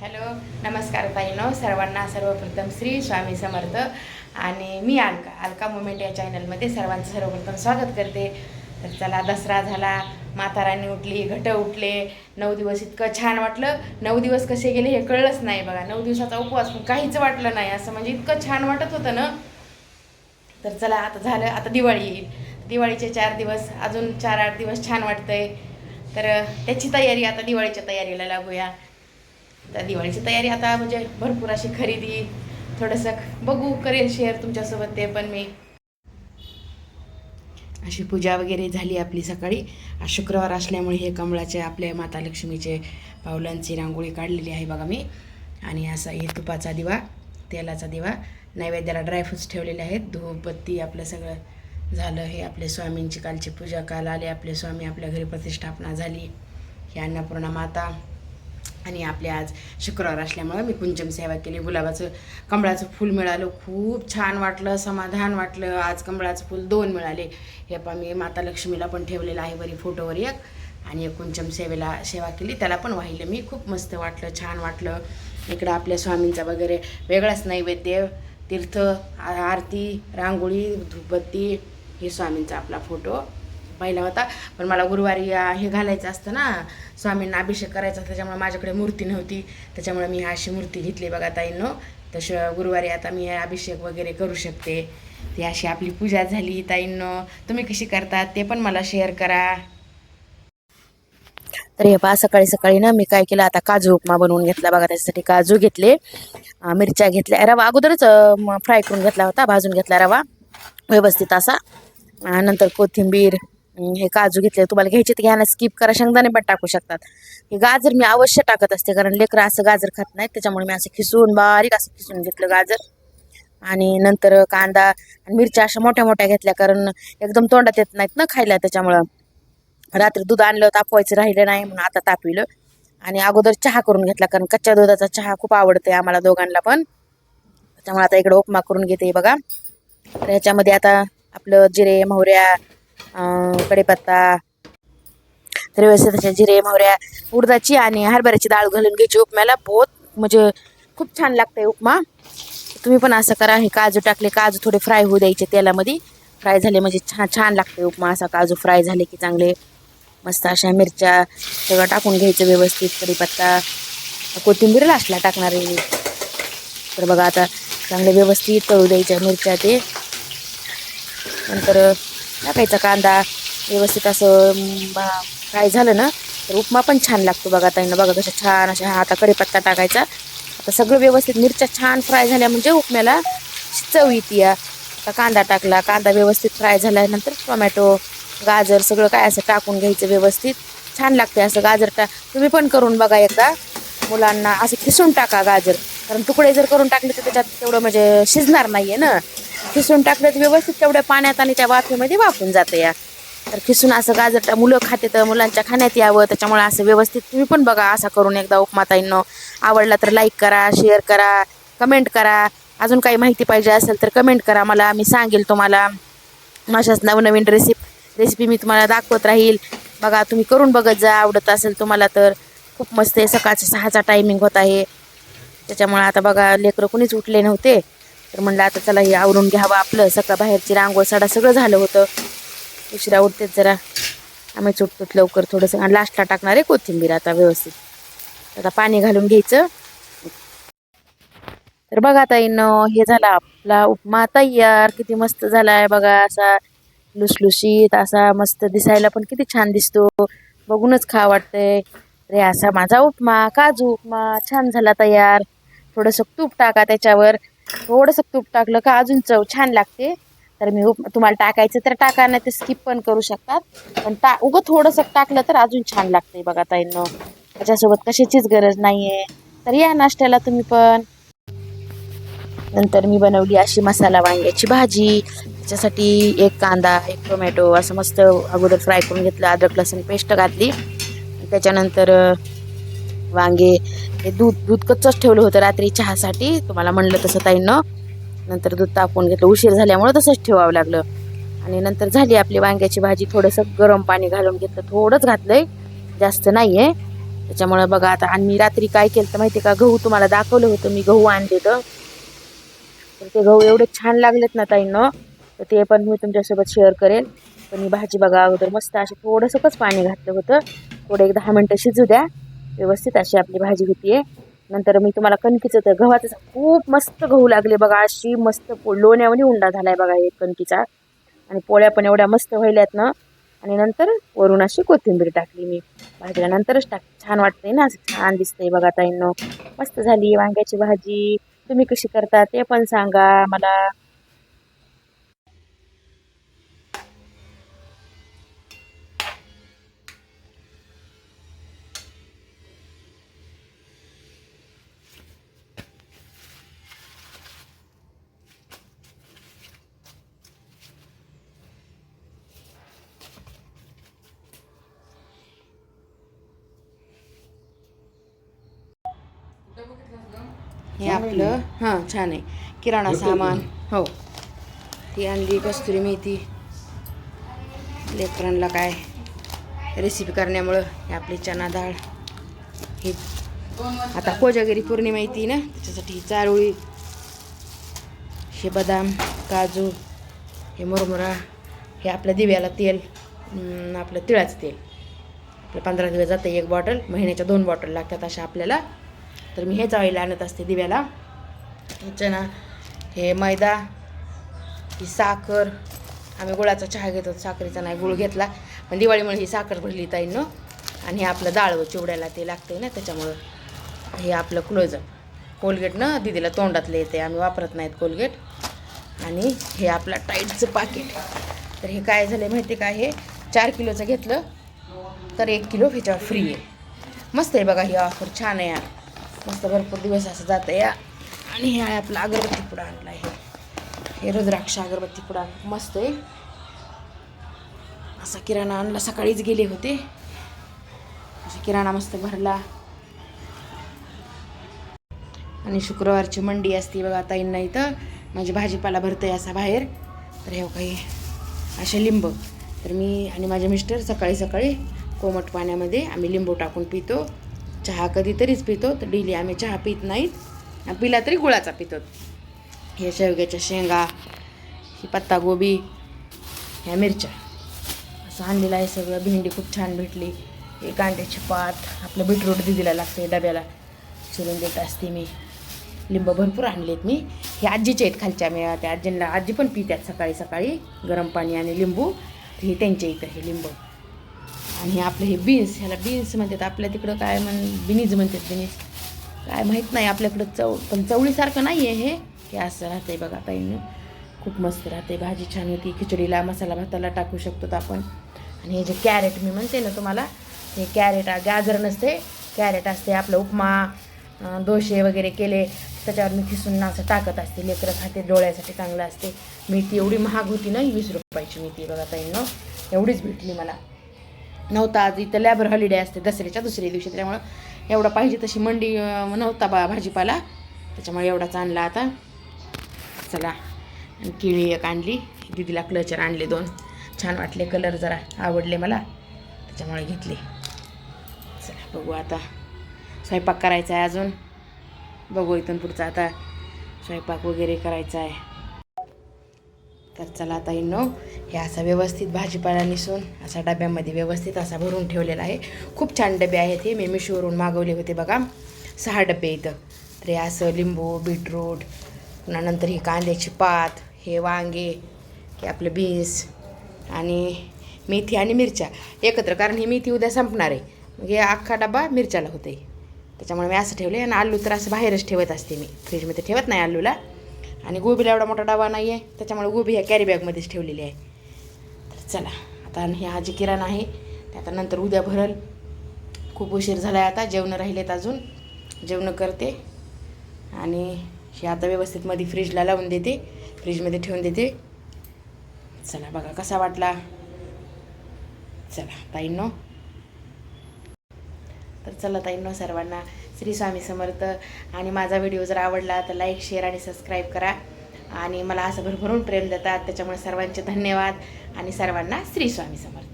Hello नमस्कार ताईनो सर्वांना सर्वप्रथम श्री स्वामी समर्थ आणि मी अलका अलका मुमेंट या चॅनलमध्ये सर्वांचं सर्वप्रथम स्वागत करते. तर चला दसरा झाला माताराणी उठली घट उठले नऊ दिवस इतकं छान वाटलं. नऊ दिवस कसे गेले हे कळलंच नाही बघा. नऊ दिवसाचा उपवास पण काहीच वाटलं नाही असं म्हणजे इतकं छान वाटत होतं ना. तर चला आता झालं आता दिवाळी येईल. दिवाळीचे चार दिवस अजून चार आठ दिवस छान वाटतंय. तर त्याची तयारी आता दिवाळीच्या तयारीला लागूया. तर दिवाळीची तयारी आता म्हणजे भरपूर अशी खरेदी थोडंसं बघू करेल शेअर तुमच्यासोबत ते पण मी. अशी पूजा वगैरे झाली आपली सकाळी. आज शुक्रवार असल्यामुळे हे कमळाचे आपल्या माता लक्ष्मीचे पावलांची रांगोळी काढलेली आहे बघा मी. आणि असा हे तुपाचा दिवा तेलाचा दिवा नैवेद्याला ड्रायफ्रूट्स ठेवलेले आहेत. धूपबत्ती आपलं सगळं झालं हे आपले स्वामींची कालची पूजा. काल आले आपले स्वामी आपल्या घरी प्रतिष्ठापना झाली. ही अन्नपूर्णा माता आणि आपल्या आज शुक्रवार असल्यामुळं मी कुंचम सेवा केली. गुलाबाचं कमळाचं फूल मिळालं. खूप छान वाटलं समाधान वाटलं. आज कमळाचं फूल दोन मिळाले. हे पण मी माता लक्ष्मीला पण ठेवलेलं आहे वरी फोटोवर एक. आणि एक कुंचम सेवेला सेवा केली. त्याला पण वाहिलं मी. खूप मस्त वाटलं छान वाटलं. इकडं आपल्या स्वामींचा वगैरे वेगळाच नैवेद्य तीर्थ आरती रांगोळी धूपबत्ती हे स्वामींचा आपला फोटो. पहिला होता. पण मला गुरुवारी हे घालायचं असतं ना स्वामींना अभिषेक करायचा त्याच्यामुळे माझ्याकडे मूर्ती नव्हती. त्याच्यामुळे मी अशी मूर्ती घेतली बघा ताईंनो. तसं गुरुवारी आता मी अभिषेक वगैरे करू शकते. ती अशी आपली पूजा झाली ताईंनो. तुम्ही कशी करतात ते पण मला शेअर करा. तर हे पहा सकाळी सकाळी ना मी काय केलं आता काजू उपमा बनवून घेतला बघा त्याच्यासाठी काजू घेतले मिरच्या घेतल्या. रवा अगोदरच फ्राय करून घेतला होता भाजून घेतला रवा व्यवस्थित असा. नंतर कोथिंबीर हे काजू घेतले तुम्हाला घ्यायचे तर घ्यायला स्किप करा शेंगदाणे पण टाकू शकतात. हे गाजर मी अवश्य टाकत असते कारण लेकरं असं गाजर खात नाहीत त्याच्यामुळे मी असं खिसून बारीक असं खिसून घेतलं गाजर. आणि नंतर कांदा आणि मिरच्या अशा मोठ्या मोठ्या घेतल्या कारण एकदम तोंडात येत नाहीत ना खायला त्याच्यामुळं. रात्री दूध आणलं तापवायचं राहिलं नाही म्हणून आता तापविलं. आणि अगोदर चहा करून घेतला कारण कच्च्या दुधाचा चहा खूप आवडते आम्हाला दोघांना पण. त्यामुळे आता इकडं उपमा करून घेते बघा. तर ह्याच्यामध्ये आता आपलं जिरे मोहऱ्या कढीपत्ता तर व्यवस्थित अशा जिरे मोहऱ्या उडदाची आणि हरभऱ्याची डाळ घालून घ्यायची उपम्याला बहुत म्हणजे खूप छान लागते उपमा तुम्ही पण असं करा हे काजू टाकले काजू थोडे फ्राय होऊ द्यायचे तेलामध्ये फ्राय झाले म्हणजे छान छान लागते उपमा असा काजू फ्राय झाले की चांगले मस्त अशा मिरच्या सगळं टाकून घ्यायचं व्यवस्थित कढीपत्ता कोथिंबीर लास्टला टाकणार आहे तर बघा आता चांगले व्यवस्थित तळू द्यायच्या मिरच्या ते नंतर टाकायचा कांदा व्यवस्थित असं फ्राय झालं ना तर उपमा पण छान लागतो बघा ताईनं. बघा कसं छान अशा हा आता कढीपत्ता टाकायचा. आता सगळं व्यवस्थित मिरच्या छान फ्राय झाल्या म्हणजे उपम्याला चव येते या. आता कांदा टाकला कांदा व्यवस्थित फ्राय झाल्यानंतर टोमॅटो गाजर सगळं काय असं टाकून घ्यायचं व्यवस्थित. छान लागते असं गाजर टा तुम्ही पण करून बघा एकदा. मुलांना असं खिसून टाका गाजर. कारण तुकडे जर करून टाकले तर त्याच्यात तेवढं म्हणजे शिजणार नाही आहे ना. खिसून टाकलं तर व्यवस्थित तेवढ्या पाण्यात आणि त्या वाफेमध्ये वाफून जातं या. तर खिसून असं गाजर मुलं खाते तर मुलांच्या खाण्यात यावं. त्याच्यामुळे असं व्यवस्थित तुम्ही पण बघा असा करून एकदा उपमाताईंनो. आवडला तर लाईक करा शेअर करा कमेंट करा. अजून काही माहिती पाहिजे असेल तर कमेंट करा मला. मी सांगेल तुम्हाला. अशाच नवनवीन रेसिप रेसिपी मी तुम्हाला दाखवत राहील. बघा तुम्ही करून बघत जा. आवडत असेल तुम्हाला तर. खूप मस्त आहे. सकाळचा सहाचा टायमिंग होत आहे. त्याच्यामुळे आता बघा लेकरं कुणीच उठले नव्हते. तर म्हणलं आता चला हे आवरून घ्यावं आपलं. सकाळ बाहेरची रांगोळ साडा सगळं झालं होतं. उशिरा उठतेच जरा. आम्ही उठतोत लवकर थोडंसं. आणि लास्टला टाकणार आहे कोथिंबीर आता व्यवस्थित. आता पाणी घालून घ्यायचं. तर बघा ताईनं हे झाला आपला उपमा. तयार किती मस्त झाला आहे बघा असा लुसलुशीत असा मस्त दिसायला पण किती छान दिसतो. बघूनच खा वाटतंय. रे असा माझा उपमा काजू उपमा. छान झाला तयार थोडंसं तूप टाका त्याच्यावर. थोडंसं तूप टाकलं का अजून चव छान लागते. तर मी तुम्हाला टाकायचं तर टाका नाही तर स्किप पण करू शकतात. पण टा उगं थोडंसं टाकलं तर अजून छान लागते बघा ताईंनो. त्याच्यासोबत कशाचीच गरज नाही आहे तर या नाश्त्याला तुम्ही पण. नंतर मी बनवली अशी मसाला वांग्याची भाजी. त्याच्यासाठी एक कांदा एक टोमॅटो असं मस्त अगोदर फ्राय करून घेतलं अद्रक लसूण पेस्ट घातली. त्याच्यानंतर वांगे हे दूध दूध कच्चंच ठेवलं होतं रात्री चहासाठी. तुम्हाला म्हणलं तसं ताईंनं. नंतर दूध तापवून घेतलं. उशीर झाल्यामुळं तसंच ठेवावं लागलं. आणि नंतर झाली आपली वांग्याची भाजी. थोडंसं गरम पाणी घालून घेतलं. थोडंच घातलंय. जास्त नाही आहे त्याच्यामुळं बघा आता आणि मी रात्री काय केलं तर माहिती का? गहू तुम्हाला दाखवलं होतं. मी गहू आणले तर तर ते गहू एवढे छान लागलेत ना ताईंनं. तर ते पण मी तुमच्यासोबत शेअर करेल. पण ही भाजी बघा अगोदर मस्त अशी थोडंसंच पाणी घातलं होतं. थोडं एक दहा मिनटं शिजू द्या. व्यवस्थित अशी आपली भाजी होतीये. नंतर मी तुम्हाला कणकीचं तर गव्हाचं खूप मस्त गहू लागले बघा अशी मस्त पो- लोण्यावानी उंडा झालाय बघा एक कणकीचा. आणि पोळ्या पण एवढ्या मस्त व्हायल्यात ना. आणि नंतर वरून अशी कोथिंबीर टाकली मी. भाजीला नंतरच टाक छान वाटतंय ना असं छान दिसतंय बघा ताईंनो. मस्त झाली वांग्याची भाजी. तुम्ही कशी करता ते पण सांगा मला. हे आपलं हां छान आहे. किराणा सामान हो. ती आणली कस्तुरी मेथी. लेकरांना काय रेसिपी करण्यामुळं हे आपली चना डाळ. हे आता कोजागिरी पौर्णिमा येते ना त्याच्यासाठी चारोळी हे बदाम काजू हे मुरमुरा हे आपल्या दिव्याला तेल आपलं तिळाचं तेल. आपलं पंधरा दिवस जातं एक बॉटल महिन्याच्या दोन बॉटल लागतात अशा आपल्याला. तर मी हेच ऑइल आणत असते दिव्याला. चना हे मैदा ही साखर. आम्ही गुळाचा चहा घेतो साखरेचा नाही गुळ घेतला. पण दिवाळीमुळे ही साखर भरली ताईनं. आणि हे आपलं डाळ चिवड्याला ते लागते ना त्याच्यामुळं हे आपलं क्लोजअप कोलगेट ना दिदीला तोंडातले येते आम्ही वापरत नाहीत कोलगेट आणि हे आपलं टाईटचं पाकिट तर हे काय झालं माहिती आहे का? हे चार किलोचं घेतलं तर एक किलो ह्याच्यावर फ्री आहे. मस्त आहे बघा ही ऑफर छान आहे यार. मस्त भरपूर दिवस असं जातं या. आणि हे आहे आपला अगरबत्ती पुडा आणला आहे. हे रुद्राक्ष अगरबत्ती पुडा मस्त आहे. असा किराणा आणला. सकाळीच गेले होते. असा किराणा मस्त भरला. आणि शुक्रवारची मंडी असते बघा ताईंना इथं. माझी भाजीपाला भरतंय असा बाहेर. तर हे हो काही असे लिंब. तर मी आणि माझे मिस्टर सकाळी सकाळी कोमट पाण्यामध्ये आम्ही लिंबू टाकून पितो. चहा कधीतरीच पितो तर डेली आम्ही चहा पित नाहीत. पिला तरी गुळाचा पितो. हे शेवग्याच्या शेंगा ही पत्तागोबी ह्या मिरच्या. असं आणलेलं आहे सगळं. भेंडी खूप छान भेटली. हे कांद्याची पात आपलं बीटरूट दिदीला लागते डब्याला. चिरून देत असते मी. लिंब भरपूर आणलेत मी. हे आजीचे आहेत खालच्या मी त्या आजींना आजी पण पितात सकाळी सकाळी गरम पाणी आणि लिंबू. हे त्यांच्या इथं हे लिंबू. आणि आपलं हे बीन्स ह्याला बीन्स म्हणतात. आपल्या तिकडं काय म्हण बिनीज म्हणतात बिनीज काय माहीत नाही आपल्याकडं चव पण चवळीसारखं नाही आहे हे. हे असं राहते बघा ताईनं. खूप मस्त राहते भाजी छान होती. खिचडीला मसाला भाताला टाकू शकतो आपण. आणि हे जे कॅरेट मी म्हणते ना तुम्हाला हे कॅरेट गाजर नसते कॅरेट असते आपलं उपमा दोशे वगैरे केले. त्याच्यावर मी खिसून असं टाकत असते. लेकरं खाते डोळ्यासाठी चांगलं असते. मेथी एवढी महाग होती ना वीस रुपयाची मेथी बघा ताईनं. एवढीच भेटली मला. नव्हता आज इथं लॅबर हॉलिडे असते दसऱ्याच्या दुसऱ्या दिवशी त्यामुळं एवढा पाहिजे तशी मंडी नव्हता बा भाजीपाला. त्याच्यामुळे एवढाच आणला आता. चला आणि केळी एक आणली. दीदीला क्लचर आणले दोन. छान वाटले कलर जरा आवडले मला. त्याच्यामुळे घेतले. चला बघू आता. स्वयंपाक करायचा आहे अजून. बघू इथून पुढचा आता. स्वयंपाक वगैरे करायचा आहे. तर चला आता नो हे असा व्यवस्थित भाजीपाला निसून असा डब्यामध्ये व्यवस्थित असा भरून ठेवलेला आहे. खूप छान डबे आहेत हे मी मिशोवरून मागवले होते बघा. सहा डबे इथं. तर हे असं लिंबू बीटरूट पुन्हा नंतर ही कांद्याची पात हे वांगे हे आपलं बीन्स आणि मेथी आणि मिरच्या. एकत्र कारण ही मेथी उद्या संपणार आहे. मग हे अख्खा डबा मिरच्याला होते त्याच्यामुळे मी असं ठेवले आणि आलू तर असं बाहेरच ठेवत असते मी. फ्रीजमध्ये ठेवत नाही आलूला. आणि गोबीला एवढा मोठा डबा नाही आहे त्याच्यामुळे गोबी ह्या कॅरी बॅगमध्येच ठेवलेली आहे. तर चला आता आणि हा जी किराणा आहे ते आता नंतर उद्या भरल. खूप उशीर झाला आहे आता जेवणं राहिलेत अजून. जेवणं करते. आणि हे आता व्यवस्थित मध्ये फ्रीजला लावून देते फ्रीजमध्ये ठेवून देते. चला बघा कसा वाटला. चला ताईंनो. तर चला ताईंनो सर्वांना श्री स्वामी समर्थ. आणि माझा व्हिडिओ जर आवडला तर लाईक शेअर आणि सबस्क्राईब करा. आणि मला असं भरभरून प्रेम देतात. त्याच्यामुळे सर्वांचे धन्यवाद. आणि सर्वांना श्री स्वामी समर्थ.